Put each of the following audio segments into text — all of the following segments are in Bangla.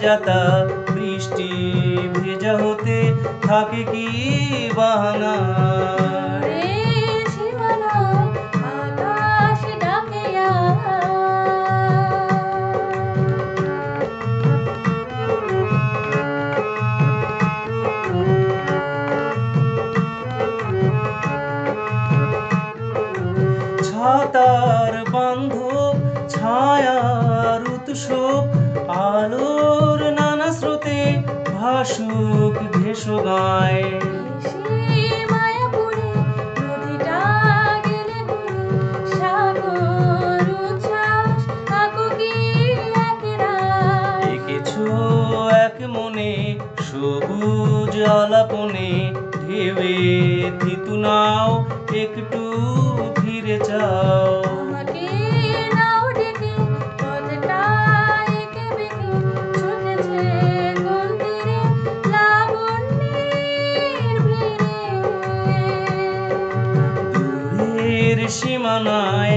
যাতা বৃষ্টি ভেজা হতে থাকে কি বাহানা। ছাতার বান্ধব ছায়ার উৎসব আলোর নানা স্রোতে ভাসুক ভেসো গায়। মনে সবুজ আলাপনে ঢেউয়ে থিতু নাও একটু ফিরে চাও। সীমানায়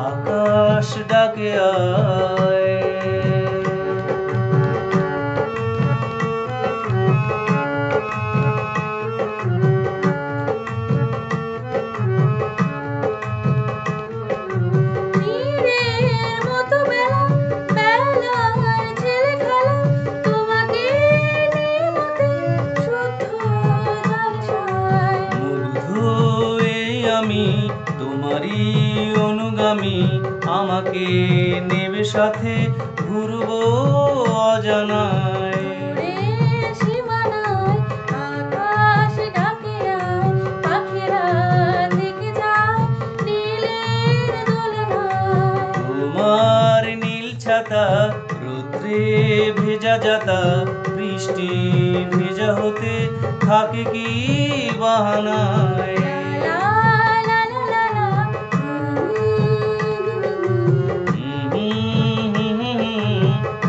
আকাশ ডাকে আয় অনুগামী আমাকে নেবে সাথে ঘুরবো অজানায়। তোমার নীল ছাতা রৌদ্রে ভেজা যাতা বৃষ্টি ভেজা হতে থাকে কি বাহানায়।